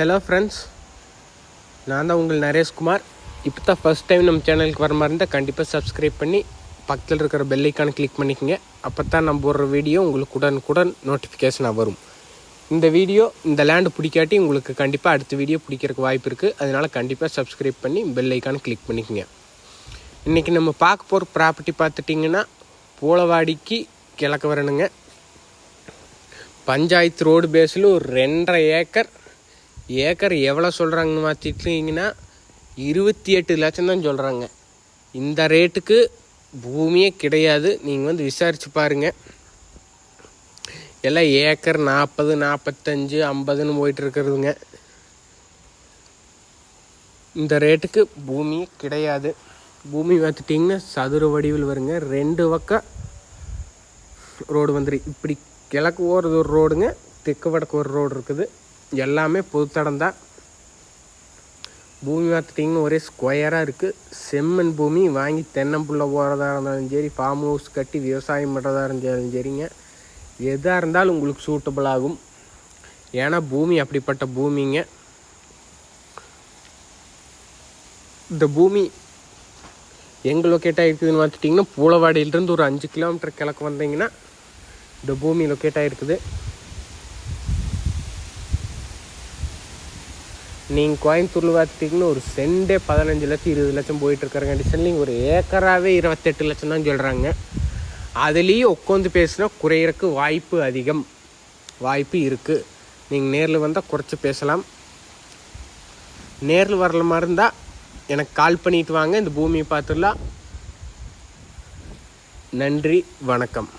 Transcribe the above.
Hello friends நான் தான் உங்கள் நரேஷ்குமார் இப்போ தான் ஃபஸ்ட் டைம் நம்ம சேனலுக்கு வர மாதிரி இருந்தால் கண்டிப்பாக சப்ஸ்கிரைப் பண்ணி பக்கத்தில் இருக்கிற பெல்லைக்கான கிளிக் பண்ணிக்கோங்க. அப்போ தான் நம்ம போடுற வீடியோ உங்களுக்கு உடனுக்குடன் நோட்டிஃபிகேஷனாக வரும். இந்த வீடியோ இந்த லேண்டு பிடிக்காட்டி உங்களுக்கு கண்டிப்பாக அடுத்த வீடியோ பிடிக்கிறதுக்கு வாய்ப்பு இருக்குது அதனால் கண்டிப்பாக சப்ஸ்கிரைப் பண்ணி பெல்லைக்கான கிளிக் பண்ணிக்கோங்க. இன்றைக்கி நம்ம பார்க்க போகிற ப்ராப்பர்ட்டி பார்த்துட்டிங்கன்னா பூளவாடிக்கு கிழக்கு வரணுங்க. பஞ்சாயத்து ரோடு பேஸில் ஒரு ரெண்டரை ஏக்கர் ஏக்கர் எவ்வளோ சொல்கிறாங்கன்னு பார்த்துட்டிங்கன்னா இருபத்தி எட்டு லட்சம் தான் சொல்கிறாங்க இந்த ரேட்டுக்கு பூமியே கிடையாது. நீங்கள் வந்து விசாரித்து பாருங்கள் எல்லாம் ஏக்கர் நாற்பது நாற்பத்தஞ்சு ஐம்பதுன்னு போயிட்டு இருக்கிறதுங்க இந்த ரேட்டுக்கு பூமியே கிடையாது. பூமி பார்த்துட்டிங்கன்னா சதுர வடிவில் வருங்க. ரெண்டு பக்கம் ரோடு வந்துரு. இப்படி கிழக்கு ஓடுறது ஒரு ரோடுங்க தெற்கு வடக்கு ஒரு ரோடு இருக்குது. எல்லாமே பொதுத்தடம் தான் பூமி பார்த்துட்டிங்கன்னா ஒரே ஸ்கொயராக இருக்குது செம்மண் பூமி வாங்கி தென்னம்புள்ள போகிறதா இருந்தாலும் சரி ஃபார்ம் ஹவுஸ் கட்டி விவசாயம் பண்ணுறதா இருந்தாலும் சரிங்க. எதாக இருந்தாலும் உங்களுக்கு சூட்டபிள் ஆகும். ஏன்னா பூமி அப்படிப்பட்ட பூமிங்க. இந்த பூமி எங்கே லொக்கேட் ஆகிருக்குதுன்னு பார்த்துட்டிங்கன்னா பூளவாடியிலேருந்து ஒரு அஞ்சு கிலோமீட்டர் கிழக்கு வந்தீங்கன்னா இந்த பூமி லொக்கேட் ஆகிருக்குது நீங்கள் கோயம்புத்தூரில் பார்த்துட்டிங்கன்னா ஒரு சென்டே பதினஞ்சு லட்சம் இருபது லட்சம் போயிட்டுருக்காரு கண்டிஷன் நீங்கள் ஒரு ஏக்கராகவே இருபத்தெட்டு லட்சம் தான் சொல்கிறாங்க அதுலேயும் உட்காந்து பேசினா குறையிறக்கு வாய்ப்பு அதிகம். வாய்ப்பு இருக்குது நீங்கள் நேரில் வந்தால் குறைச்சி பேசலாம். நேரில் வரல மாதிரி இருந்தால் எனக்கு கால் பண்ணிட்டு வாங்க. இந்த பூமியை பார்த்துடலாம். நன்றி வணக்கம்.